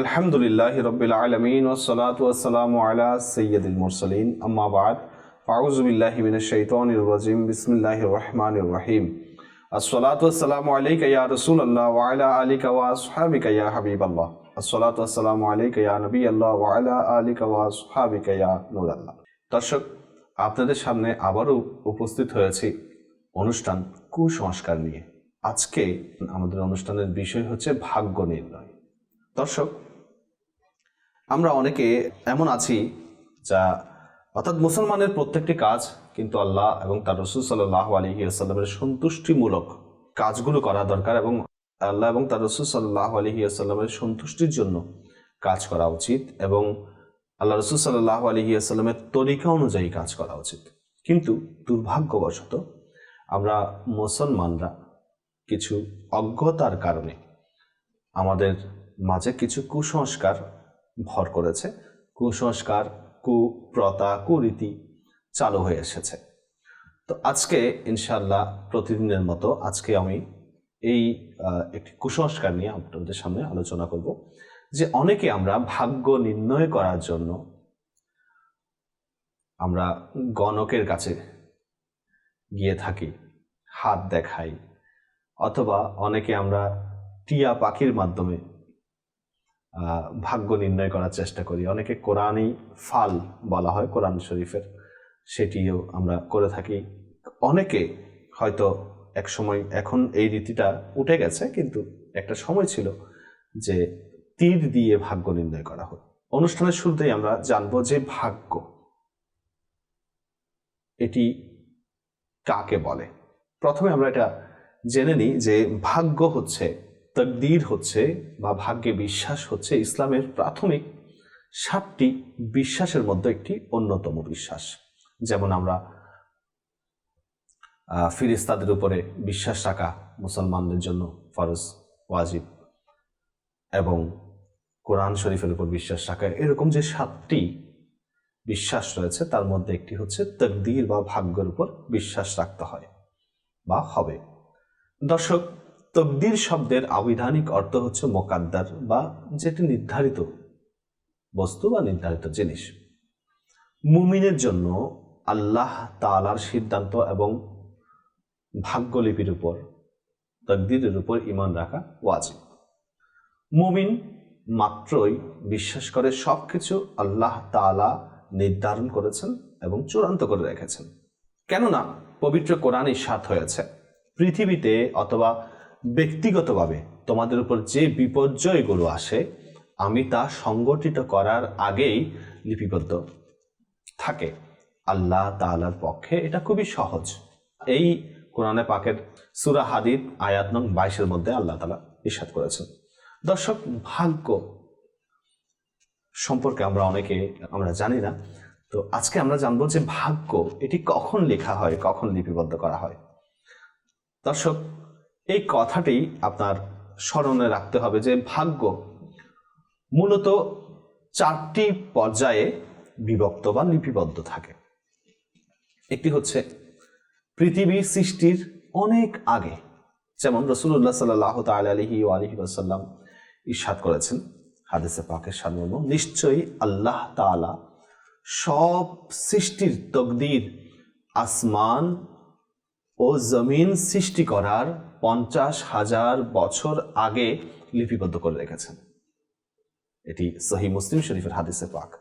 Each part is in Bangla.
আলহামদুলিল্লাহ রবিল আলমিন ওসলাত ওসালাম আলা সৈয়দুল মুরসলিন। আম্মা বাদ। ফাউজুবিল্লাহি মিনাশ শাইতানির রাজিম। বিসমিল্লাহির রহমানির রহিম। আসসালাতু ওয়াসসালামু আলাইকা ইয়া রাসূলুল্লাহ ওয়া আলা আলিকা ওয়া আসহাবিকা ইয়া হাবিবাল্লাহ। আসসালাতু ওয়াসসালামু আলাইকা ইয়া নবিয়াল্লাহ ওয়া আলা আলিকা ওয়া আসহাবিকা ইয়া নূরাল্লাহ। দর্শক, আপনাদের সামনে আবারও উপস্থিত হয়েছি অনুষ্ঠান কুসংস্কার নিয়ে। আজকে আমাদের অনুষ্ঠানের বিষয় হচ্ছে ভাগ্য নির্ণয়। দর্শক আমরা অনেকে এমন আছি যা অর্থাৎ মুসলমানের প্রত্যেকটি কাজ কিন্তু আল্লাহ এবং তার রসুল সাল্লাহ আলী আসাল্লামের সন্তুষ্টিমূলক কাজগুলো করা দরকার এবং আল্লাহ এবং তার রসুল সাল্লাহ আলী আসাল্লামের সন্তুষ্টির জন্য কাজ করা উচিত এবং আল্লাহ রসুল সাল্লাহ আলী আসাল্লামের তরিকা অনুযায়ী কাজ করা উচিত। কিন্তু দুর্ভাগ্যবশত আমরা মুসলমানরা কিছু অজ্ঞতার কারণে আমাদের মাঝে কিছু কুসংস্কার ভর করেছে। কুসংস্কার কুপ্রতা কুরীতি চালু হয়ে এসেছে। তো আজকে ইনশাল্লাহ প্রতিদিনের মতো আজকে আমি এই একটি কুসংস্কার নিয়ে আপনাদের সামনে আলোচনা করব যে অনেকে আমরা ভাগ্য নির্ণয় করার জন্য আমরা গণকের কাছে গিয়ে থাকি, হাত দেখাই, অথবা অনেকে আমরা টিয়া পাখির মাধ্যমে ভাগ্য নির্ণয় করার চেষ্টা করি। অনেকে কোরআনই ফাল বলা হয়, কোরআন শরীফের। সেটিও আমরা করে থাকি। অনেকে হয়তো এক সময় এখন এই রীতিটা উঠে গেছে, কিন্তু একটা সময় ছিল যে তীর দিয়ে ভাগ্য নির্ণয় করা হতো। অনুষ্ঠানের শুরুতেই আমরা জানব যে ভাগ্য এটি কাকে বলে? প্রথমে আমরা এটা জেনে নিই যে ভাগ্য হচ্ছে তকদির হচ্ছে বা ভাগ্যে বিশ্বাস হচ্ছে ইসলামের প্রাথমিক সাতটি বিশ্বাসের মধ্যে একটি অন্যতম বিশ্বাস। যেমন আমরা ফিরিস্তাদের উপরে বিশ্বাস রাখা মুসলমানদের জন্য ফরজ, ওয়াজিব এবং কোরআন শরীফের উপর বিশ্বাস রাখা, এরকম যে সাতটি বিশ্বাস রয়েছে, তার মধ্যে একটি হচ্ছে তকদির বা ভাগ্যের উপর বিশ্বাস রাখতে হয় বা হবে। দর্শক তকদির শব্দের আবিধানিক অর্থ হচ্ছে মোকাদ্দার বা যেটি নির্ধারিত বস্তু বা নির্ধারিত জিনিস। মুমিনের জন্য আল্লাহ তালার সিদ্ধান্ত এবং ভাগ্যলিপির উপর, তকদিরের উপর ইমান রাখা ওয়াজিব। মুমিন মাত্রই বিশ্বাস করে সবকিছু আল্লাহ তাআলা নির্ধারণ করেছেন এবং চূড়ান্ত করে রেখেছেন। কেননা, পবিত্র কোরআন ইস্বাত হয়েছে। পৃথিবীতে অথবা ব্যক্তিগতভাবে তোমাদের উপর যে বিপর্যয়গুলো আসে, আমি তা সংগঠিত করার আগেই লিপিবদ্ধ থাকে। আল্লাহ তাআলার পক্ষে এটা খুবই সহজ। এই কোরআনে পাকের সুরা হাদিদ আয়াত নং বাইশের মধ্যে আল্লাহ তাআলা ইস্বাত করেছেন। দর্শক, ভাগ্য সম্পর্কে আমরা অনেকে, আমরা জানি না। তো আজকে আমরা জানব যে ভাগ্য এটি কখন লেখা হয়, কখন লিপিবদ্ধ করা হয়। দর্শক এই কথাটি আপনার স্মরণে রাখতে হবে যে ভাগ্য মূলত চারটি পর্যায়ে বিভক্ত বা লিপিবদ্ধ থাকে। একটি হচ্ছে পৃথিবী সৃষ্টির অনেক আগে, যেমন রসুল্লাহ সাল্লাহ তাল আলহি ও আলহি আসাল্লাম ইস্বাদ করেছেন হাদিসে পাকের সার্বর্ণ নিশ্চয়ই আল্লাহ তাআলা সব সৃষ্টির তকদির, আসমান ও জমিন সৃষ্টি করার পঞ্চাশ হাজার বছর আগে লিপিবদ্ধ করে রেখেছেন। এটি সহি মুসলিম শরীফের হাদিসে পাক।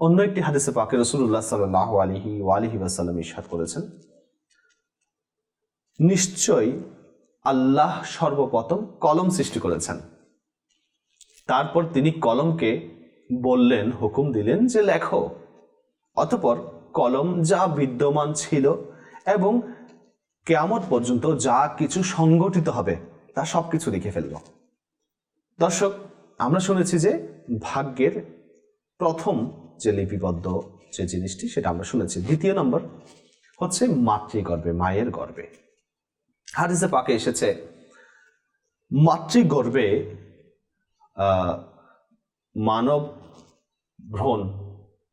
অন্য একটি হাদিসে পাকে রসুল্লাহ সাল্লাহ আলিহি ওয়ালিহি ওয়াসাল্লাম ইস্বাদ করেছেন নিশ্চয়ই আল্লাহ সর্বপ্রথম কলম সৃষ্টি করেছেন। তারপর তিনি কলমকে বললেন, হুকুম দিলেন যে লেখো। অতপর কলম যা বিদ্যমান ছিল এবং কেয়ামত পর্যন্ত যা কিছু সংগঠিত হবে, তা সব কিছু লিখে ফেলল দর্শক, আমরা শুনেছি যে ভাগ্যের প্রথম যে লিপিবদ্ধ যে জিনিসটি, সেটা আমরা শুনেছি। দ্বিতীয় নম্বর হচ্ছে মাতৃগর্ভে, মায়ের গর্ভে। হাদিসে পাকে এসেছে, মাতৃগর্ভে মানব ভ্রণ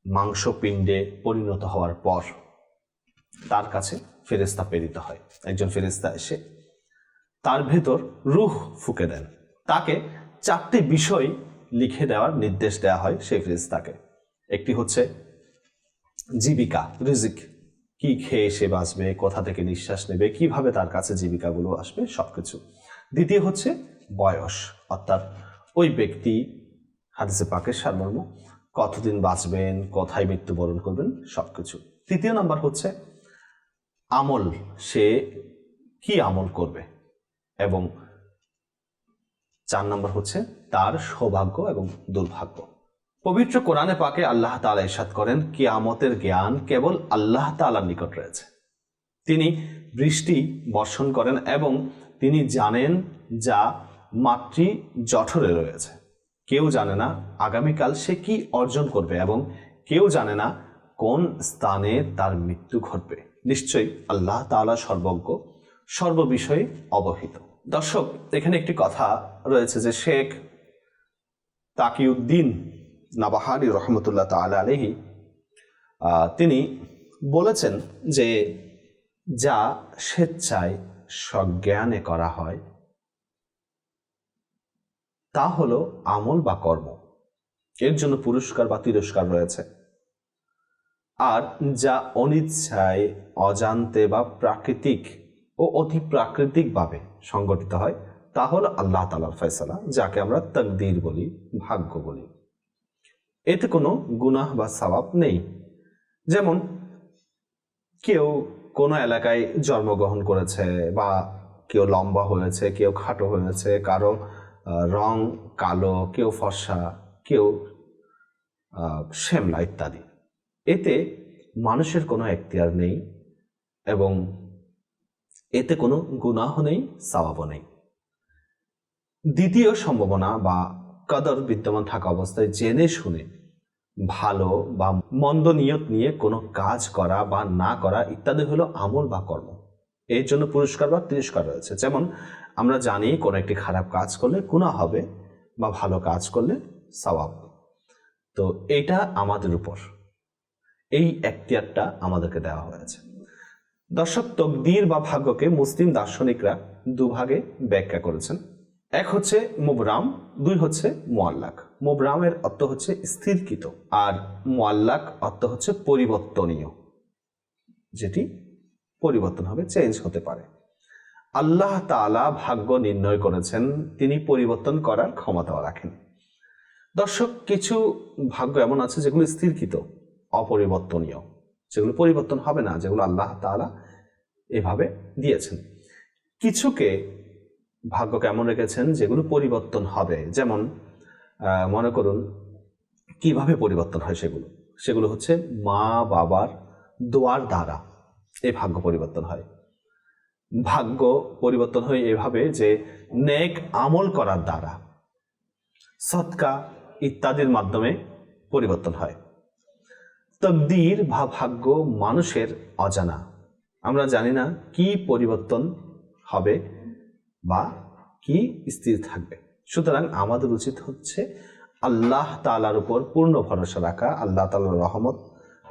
মাংসপিণ্ডে পরিণত হওয়ার পর তার কাছে ফেরেস্তা প্রেরিত হয়। একজন ফেরেস্তা এসে তার ভেতর রুহ ফুকে দেন। তাকে চারটি বিষয় লিখে দেওয়ার নির্দেশ দেওয়া হয় সেই ফেরেশতাকে। একটি হচ্ছে, জীবিকা, রিজিক। কি খেয়ে সে বাঁচবে, কোথা থেকে নিঃশ্বাস নেবে, কীভাবে তার কাছে জীবিকাগুলো আসবে, সবকিছু। দ্বিতীয় হচ্ছে, বয়স। অর্থাৎ ওই ব্যক্তি, হাদিসে পাকের সারমর্ম, কতদিন বাঁচবেন, কোথায় মৃত্যুবরণ করবেন, সবকিছু। তৃতীয় নাম্বার হচ্ছে আমল, সে কি আমল করবে? এবং চার নম্বর হচ্ছে তার সৌভাগ্য এবং দুর্ভাগ্য। পবিত্র কোরআনে পাকে আল্লাহ তাআলা ইরশাদ করেন, কিয়ামতের জ্ঞান কেবল আল্লাহ তাআলার নিকট রয়েছে। তিনি বৃষ্টি বর্ষণ করেন এবং তিনি জানেন যা মাতৃ জঠরে রয়েছে। কেউ জানে না আগামীকাল সে কি অর্জন করবে এবং কেউ জানে না কোন স্থানে তার মৃত্যু ঘটবে। নিশ্চয়ই আল্লাহ তাআলা সর্বজ্ঞ, সর্ববিষয়ে অবহিত। দর্শক, এখানে একটি কথা রয়েছে যে শেখ তাকিউদ্দিন নাবাহারি রহমতুল্লাহ তালা আলহি তিনি বলেছেন যে যা স্বেচ্ছায় সজ্ঞানে করা হয়, তা হলো আমল বা কর্ম। এর জন্য পুরস্কার বা তিরস্কার রয়েছে। আর যা অনিচ্ছায়, অজান্তে বা প্রাকৃতিক ও অতি প্রাকৃতিকভাবে সংগঠিত হয়, তা হল আল্লাহ তালার ফয়সালা, যাকে আমরা তকদির বলি, ভাগ্য বলি। এতে কোনো গুনাহ বা সওয়াব নেই। যেমন, কেউ কোনো এলাকায় জন্মগ্রহণ করেছে বা কেউ লম্বা হয়েছে, কেউ খাটো হয়েছে, কারও রং কালো, কেউ ফর্সা, কেউ শ্যামলা ইত্যাদি। এতে মানুষের কোনো এখতিয়ার নেই এবং এতে কোনো গুনাহ নেই, সওয়াবও নেই। দ্বিতীয় সম্ভাবনা বা কদর বিদ্যমান থাকা অবস্থায় জেনে শুনে ভালো বা মন্দ নিয়ত নিয়ে কোনো কাজ করা বা না করা ইত্যাদি হলো আমল বা কর্ম। এর জন্য পুরস্কার বা তিরস্কার রয়েছে। যেমন আমরা জানি কোনো একটি খারাপ কাজ করলে গুনাহ হবে বা ভালো কাজ করলে সওয়াব। তো এটা আমাদের উপর। এই এখতিয়ারটা আমাদেরকে দেওয়া হয়েছে। দর্শক, তকদির বা ভাগ্যকে মুসলিম দার্শনিকরা দুভাগে ব্যাখ্যা করেছেন। এক হচ্ছে মুবরাম, দুই হচ্ছে মোয়াল্লাক মুবরামের অর্থ হচ্ছে স্থিরকৃত আর মোয়াল্লাক অর্থ হচ্ছে পরিবর্তনীয়, যেটি পরিবর্তন হবে, চেঞ্জ হতে পারে। আল্লাহ তাআলা ভাগ্য নির্ণয় করেছেন, তিনি পরিবর্তন করার ক্ষমতাও রাখেন। দর্শক, কিছু ভাগ্য এমন আছে যেগুলো স্থিরকৃত। অপরিবর্তনীয়। যেগুলো পরিবর্তন হবে না, যেগুলো আল্লাহ তাআলা এভাবে দিয়েছেন। কিছুকে ভাগ্য কেমন রেখেছেন? যেগুলো পরিবর্তন হবে। যেমন মনে করুন, কীভাবে পরিবর্তন হয় সেগুলো? সেগুলো হচ্ছে মা বাবার দোয়ার দ্বারা এই ভাগ্য পরিবর্তন হয়। ভাগ্য পরিবর্তন হয় এভাবে যে নেক আমল করার দ্বারা। সৎকা ইত্যাদির মাধ্যমে পরিবর্তন হয়। তকদির বা ভাগ্য মানুষের অজানা। আমরা জানি না কি পরিবর্তন হবে বা কি স্থির থাকবে। সুতরাং আমাদের উচিত হচ্ছে আল্লাহ তালার উপর পূর্ণ ভরসা রাখা, আল্লাহ তালার রহমত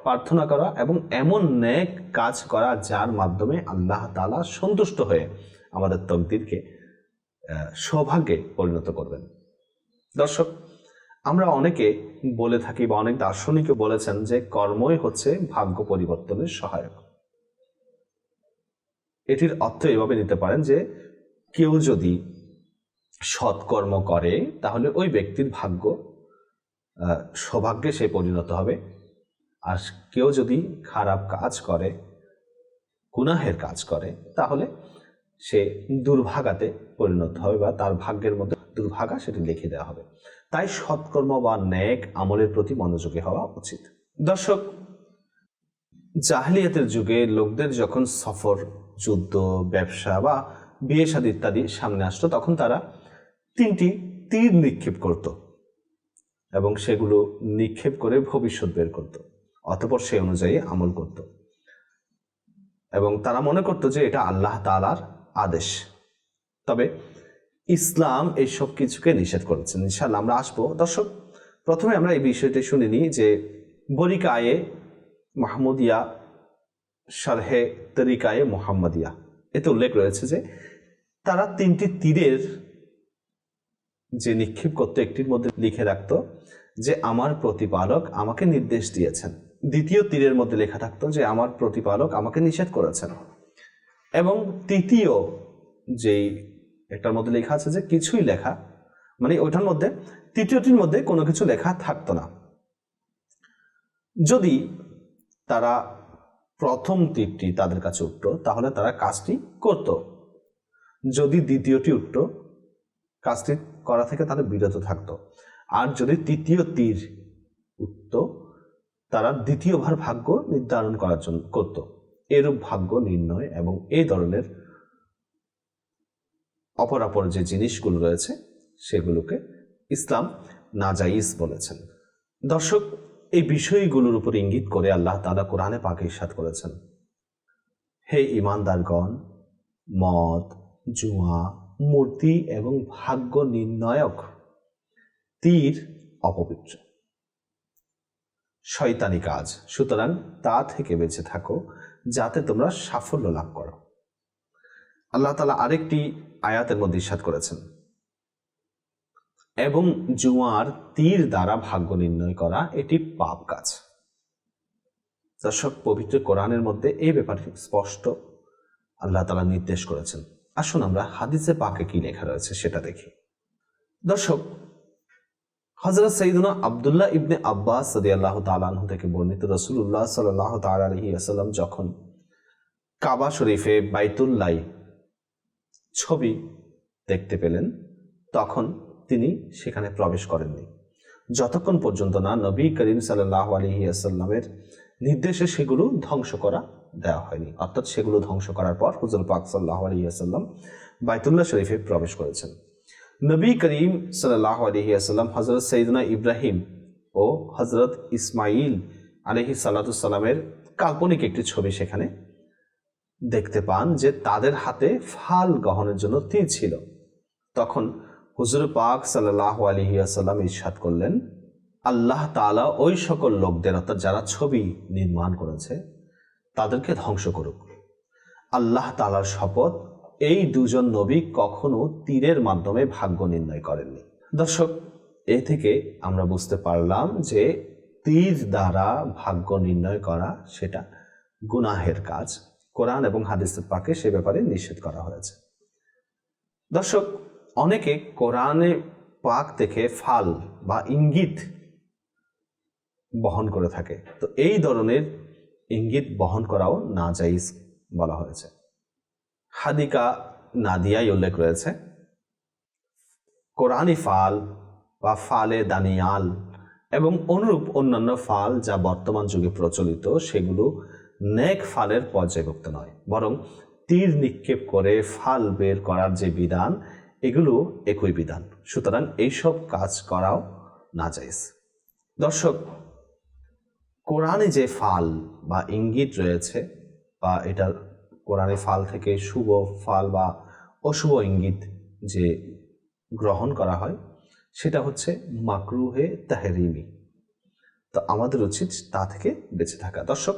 প্রার্থনা করা এবং এমন নেক কাজ করা যার মাধ্যমে আল্লাহ তালা সন্তুষ্ট হয়ে আমাদের তকদিরকে সৌভাগ্যে পরিণত করবেন। দর্শক আমরা অনেকে বলে থাকি বা অনেক দার্শনিকও বলেছেন যে কর্মই হচ্ছে ভাগ্য পরিবর্তনের সহায়ক। এটির অর্থ এভাবে নিতে পারেন যে কেউ যদি সৎকর্ম করে, তাহলে ওই ব্যক্তির ভাগ্য সৌভাগ্যে সে পরিণত হবে। আর কেউ যদি খারাপ কাজ করে, গুনাহের কাজ করে, তাহলে সে দুর্ভাগাতে পরিণত হবে বা তার ভাগ্যের মধ্যে দুর্ভাগা সেটি লিখে দেওয়া হবে। তাই সৎকর্ম বা ন্যাক আমলের প্রতি মনোযোগী হওয়া উচিত। দর্শক, জাহলিয়াতের যুগে লোকদের যখন সফর, যুদ্ধ, ব্যবসা বা বিয়ে শাদী ইত্যাদি সামনে আসতো, তখন তারা তিনটি তীর নিক্ষেপ করত এবং সেগুলো নিক্ষেপ করে ভবিষ্যৎ বের করত, অতপর সে অনুযায়ী আমল করত। এবং তারা মনে করত যে এটা আল্লাহ তালার আদেশ। তবে ইসলাম এই সব কিছুকে নিষেধ করেছেন। ইনশাল্লাহ আমরা আসব। দর্শক, প্রথমে আমরা এই বিষয়টি শুনে নিই যে বরিকায়ে মাহমুদিয়া, সারহে তরিকায়ে মোহাম্মদিয়া এতে উল্লেখ রয়েছে যে তারা তিনটি তীরের যে নিক্ষেপ করতো একটির মধ্যে লিখে রাখতো যে, আমার প্রতিপালক আমাকে নির্দেশ দিয়েছেন। দ্বিতীয় তীরের মধ্যে লেখা থাকতো যে, আমার প্রতিপালক আমাকে নিষেধ করেছেন। এবং তৃতীয় যেই একটার মধ্যে লেখা আছে যে কিছুই লেখা মানে ওইটার মধ্যে, তৃতীয়টির মধ্যে কোনো কিছু লেখা থাকতো না। যদি তারা প্রথম তীরটি তাদের কাছে উঠত, তাহলে তারা কাজটি করত। যদি দ্বিতীয়টি উঠত, কাজটি করা থেকে তারা বিরত থাকতো। আর যদি তৃতীয় তীর উঠত, তারা দ্বিতীয়বার ভাগ্য নির্ধারণ করার জন্য করত। এরূপ ভাগ্য নির্ণয় এবং এই ধরনের অপরাপর যে জিনিসগুলো রয়েছে, সেগুলোকে ইসলাম নাজাইজ বলেছেন। দর্শক, এই বিষয়গুলোর উপর ইঙ্গিত করে আল্লাহ তালা কোরআনে পাকে ইসাদ করেছেন। হে ইমানদারগণ মদ, জুয়া, মূর্তি এবং ভাগ্য নির্ণায়ক তীর অপবিত্র। শয়তানি কাজ, সুতরাং তা থেকে বেঁচে থাকো, যাতে তোমরা সাফল্য লাভ করো। আল্লাহ তালা আরেকটি আয়াতের মধ্যে ইসাদ করেছেন। এবং জুয়ার তীর দ্বারা ভাগ্য নির্ণয় করা এটি পাপ কাজ। দর্শক, পবিত্র কোরআনের মধ্যে এই ব্যাপারে স্পষ্ট। আল্লাহ তালা নির্দেশ করেছেন। আসুন আমরা হাদিসে পাকে কি লেখা রয়েছে সেটা দেখি। দর্শক হজরত সঈদুনা আবদুল্লাহ ইবনে আব্বাস সদি আল্লাহ তালাহ থেকে বর্ণিত রসুল্লাহ সাল্লাহ তালি আসাল্লাম যখন কাবা শরীফে বাইতুল্লাই ছবি দেখতে পেলেন, তখন তিনি সেখানে প্রবেশ করেননি। যতক্ষণ পর্যন্ত না নবী করিম সাল্লাহ আলহি আসাল্লামের নির্দেশে সেগুলো ধ্বংস করা দেওয়া হয়নি, অর্থাৎ সেগুলো ধ্বংস করার পর হুজুর পাক সাল্লাহ আলহি আসাল্লাম বাইতুল্লাহ শরীফে প্রবেশ করেছেন। নবী করিম সাল্লাহ আলহি আসাল্লাম হজরত সঈদুনা ইব্রাহিম ও হজরত ইসমাইল আলহি সাল্লাতুসাল্লামের কাল্পনিক একটি ছবি সেখানে দেখতে পান যে তাদের হাতে ফাল গ্রহণের জন্য তীর ছিল। তখন হুজুর পাক সাল্লাহ আলহি আসাল্লাম ইরশাদ করলেন, আল্লাহ তালা ওই সকল লোকদের, অর্থাৎ যারা ছবি নির্মাণ করেছে, তাদেরকে ধ্বংস করুক। আল্লাহ তালার শপথ, এই দুজন নবী কখনো তীরের মাধ্যমে ভাগ্য নির্ণয় করেননি। দর্শক, এ থেকে আমরা বুঝতে পারলাম যে তীর দ্বারা ভাগ্য নির্ণয় করা সেটা গুনাহের কাজ। কোরআন এবং হাদিসের পাকে সে ব্যাপারে নিষেধ করা হয়েছে। দর্শক, অনেকে কোরআনে পাক থেকে ফাল বা ইঙ্গিত বহন করে থাকে। তো এই ধরনের ইঙ্গিত বহন করাও না যাইজ বলা হয়েছে। হাদিকা নাদিয়ায় উল্লেখ রয়েছে কোরআনি ফাল বা ফালে দানিয়াল এবং অনুরূপ অন্যান্য ফাল যা বর্তমান যুগে প্রচলিত, সেগুলো নেক ফালের পর্যায়ভুক্ত নয়, বরং তীর নিক্ষেপ করে ফাল বের করার যে বিধান, এগুলো একই বিধান। সুতরাং এইসব কাজ করাও না যাইজ দর্শক, কোরআনে যে ফাল বা ইঙ্গিত রয়েছে, বা এটার কোরআনে ফাল থেকে শুভ ফাল বা অশুভ ইঙ্গিত যে গ্রহণ করা হয়, সেটা হচ্ছে মাকরুহে তাহেরিমি। তো আমাদের উচিত তা থেকে বেঁচে থাকা। দর্শক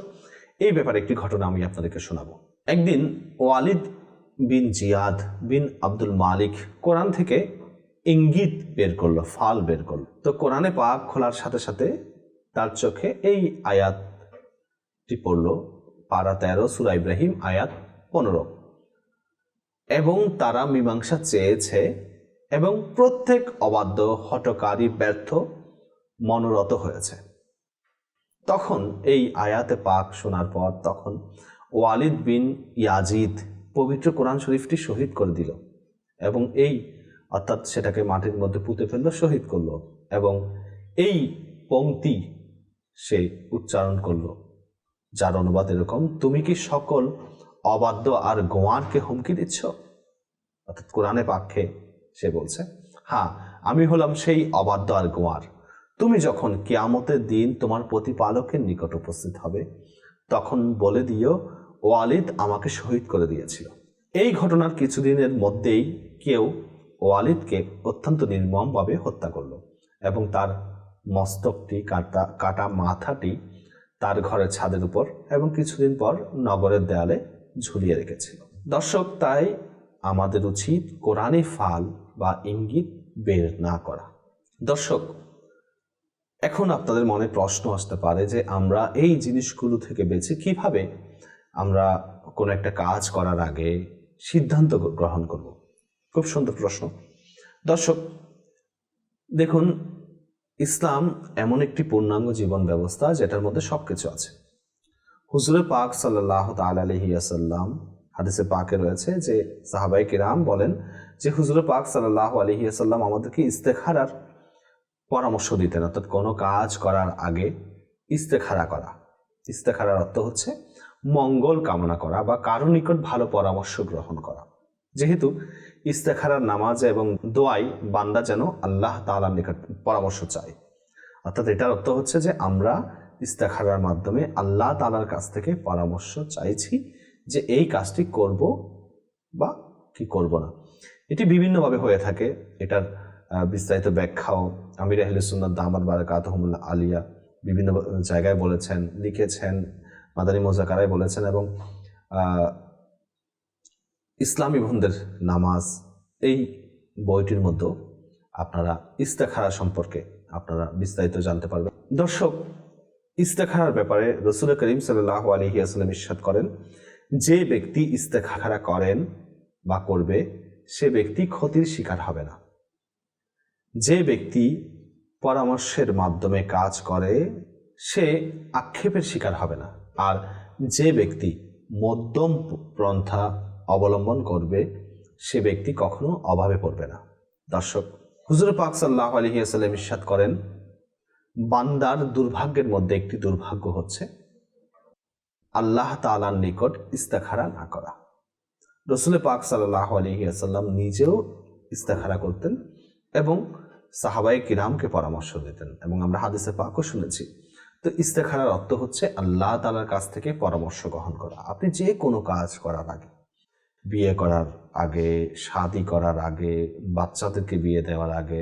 এই ব্যাপারে একটি ঘটনা আমি আপনাদেরকে শোনাবো। একদিন ওয়ালিদ বিন জিয়াদ বিন আব্দুল মালিক কোরআন থেকে ইঙ্গিত বের করল, ফাল বের করল। তো কোরআনে পাক খোলার সাথে সাথে তার চোখে এই আয়াতটি পড়ল, পারা তেরো, সুরা ইব্রাহিম, আয়াত পনেরো। এবং তারা মীমাংসা চেয়েছে এবং প্রত্যেক অবাধ্য হটকারী ব্যর্থ মনোরত হয়েছে। তখন এই আয়াতে পাক শোনার পর তখন ওয়ালিদ বিন ইয়াজিদ পবিত্র কোরআন শরীফটি শহীদ করে দিল এবং এই, অর্থাৎ সেটাকে মাটির মধ্যে পুঁতে ফেলল, শহীদ করল এবং এই পংক্তি সে উচ্চারণ করল, যার অনুবাদ এরকম, তুমি কি সকল অবাধ্য আর গোয়ারকে হুমকি দিচ্ছ? অর্থাৎ কোরআনে পাক্ষে সে বলছে হ্যাঁ আমি হলাম সেই অবাধ্য আর গোয়ার। তুমি যখন কেয়ামতের দিন তোমার প্রতিপালকের নিকট উপস্থিত হবে, তখন বলে দিও ওয়ালিদ আমাকে শহীদ করে দিয়েছিল। এই ঘটনার কিছুদিনের মধ্যেই কেউ ওয়ালিদকে অত্যন্ত নির্মমভাবে হত্যা করল এবং তার মস্তকটি, কাটা কাটা মাথাটি তার ঘরের ছাদের উপর এবং কিছুদিন পর নগরের দেয়ালে ঝুলিয়ে রেখেছিল। দর্শক, তাই আমাদের উচিত কোরআনে ফাল বা ইঙ্গিত বের না করা। দর্শক এখন আপনাদের মনে প্রশ্ন আসতে পারে যে আমরা এই জিনিসগুলো থেকে বেঁচে কীভাবে আমরা কোনো একটা কাজ করার আগে সিদ্ধান্ত গ্রহণ করব? খুব সুন্দর প্রশ্ন। দর্শক, দেখুন, ইসলাম এমন একটি পূর্ণাঙ্গ জীবন ব্যবস্থা যেটার মধ্যে সব কিছু আছে। হুজুরে পাক সাল্লাহ তালহিয়াসাল্লাম হাদিসে পাকে রয়েছে যে সাহাবাই কিরাম বলেন যে হুজুরে পাক সাল্লাহ আলহিয়াসাল্লাম আমাদেরকে ইস্তেখারার পরামর্শ দিতেন, অর্থাৎ কোনো কাজ করার আগে ইস্তেখারা করা। ইস্তেখারার অর্থ হচ্ছে মঙ্গল কামনা করা বা কারও নিকট ভালো পরামর্শ গ্রহণ করা। যেহেতু ইস্তেখারার নামাজ এবং দোয়াই বান্দা যেন আল্লাহ তাআলার নিকট পরামর্শ চায়। অর্থাৎ এটার অর্থ হচ্ছে যে আমরা ইস্তেখারার মাধ্যমে আল্লাহ তালার কাছ থেকে পরামর্শ চাইছি যে এই কাজটি করব বা কি করব না। এটি বিভিন্নভাবে হয়ে থাকে। এটার বিস্তারিত ব্যাখ্যাও আমির সুন্নাত দামাদ বারাকাতহমুল্লাহ আলিয়া বিভিন্ন জায়গায় বলেছেন, লিখেছেন, মাদানী মোজাকারায় বলেছেন এবং ইসলামী বন্ধের নামাজ এই বইটির মধ্যেও আপনারা ইস্তেখারা সম্পর্কে আপনারা বিস্তারিত জানতে পারবেন। দর্শক, ইস্তেখারার ব্যাপারে রসুল করিম সাল্লাহ আলহি আসলাম ইস্বাদ করেন, যে ব্যক্তি ইস্তেখারা করেন বা করবে, সে ব্যক্তি ক্ষতির শিকার হবে না। যে ব্যক্তি পরামর্শের মাধ্যমে কাজ করে, সে আক্ষেপের শিকার হবে না। আর যে ব্যক্তি মধ্যম পন্থা অবলম্বন করবে, সে ব্যক্তি কখনো অভাবে পড়বে না। দর্শক, হুজুর পাক সাল্লাহ আলহিহাসাল্লাম ইস্বাদ করেন, বান্দার দুর্ভাগ্যের মধ্যে একটি দুর্ভাগ্য হচ্ছে আল্লাহ তালার নিকট ইস্তেখারা না করা। রসুল পাক সাল্লাহ আলহিহাসাল্লাম নিজেও ইস্তেখারা করতেন। এবং সাহাবাই কিরামকে পরামর্শ দিতেন এবং আমরা হাদিসে পাকও শুনেছি। তো ইস্তেখারার অর্থ হচ্ছে আল্লাহ তালার কাছ থেকে পরামর্শ গ্রহণ করা। আপনি যে কোনো কাজ করার আগে, বিয়ে করার আগে, শাদি করার আগে, বাচ্চাদেরকে বিয়ে দেওয়ার আগে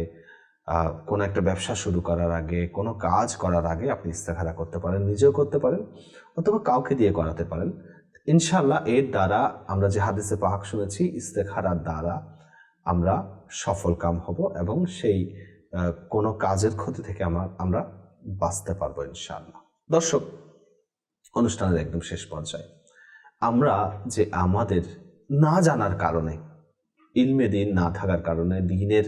কোনো একটা ব্যবসা শুরু করার আগে, কোনো কাজ করার আগে আপনি ইস্তেখারা করতে পারেন, নিজেও করতে পারেন অথবা কাউকে দিয়ে করাতে পারেন। ইনশাল্লাহ এর দ্বারা আমরা যে হাদিসে পাক শুনেছি, ইস্তেখারার দ্বারা আমরা সফল কাম হব এবং সেই কোনো কাজের ক্ষতি থেকে আমরা আমরা বাঁচতে পারব ইনশাআল্লাহ। দর্শক, অনুষ্ঠানের একদম শেষ পর্যায়ে, আমরা যে আমাদের না জানার কারণে, ইলমে দিন না থাকার কারণে, দিনের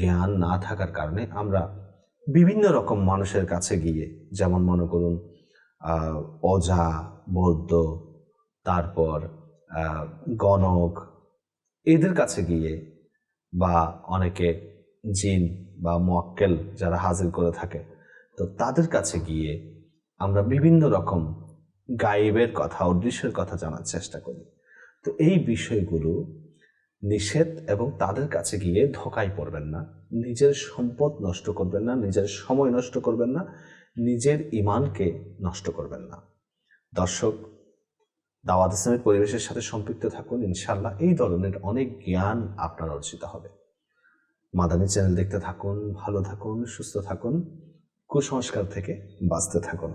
জ্ঞান না থাকার কারণে আমরা বিভিন্ন রকম মানুষের কাছে গিয়ে, যেমন মনে করুন অজা, বৌদ্ধ, তারপর গণক, এদের কাছে গিয়ে বা অনেকে জিন বা মোয়াক্কেল যারা হাজির করে থাকে, তো তাদের কাছে গিয়ে আমরা বিভিন্ন রকম গায়েবের কথা, অদৃশ্যের কথা জানার চেষ্টা করি। তো এই বিষয়গুলো নিষেধ এবং তাদের কাছে গিয়ে ধোকায় পড়বেন না। নিজের সম্পদ নষ্ট করবেন না, নিজের সময় নষ্ট করবেন না, নিজের ইমানকে নষ্ট করবেন না। দর্শক দাওয়াত ইসলামের পরিবেশের সাথে সম্পৃক্ত থাকুন ইনশাল্লাহ এই ধরনের অনেক জ্ঞান আপনার অর্জিত হবে। মাদানী চ্যানেল দেখতে থাকুন, ভালো থাকুন, সুস্থ থাকুন, কুসংস্কার থেকে বাঁচতে থাকুন।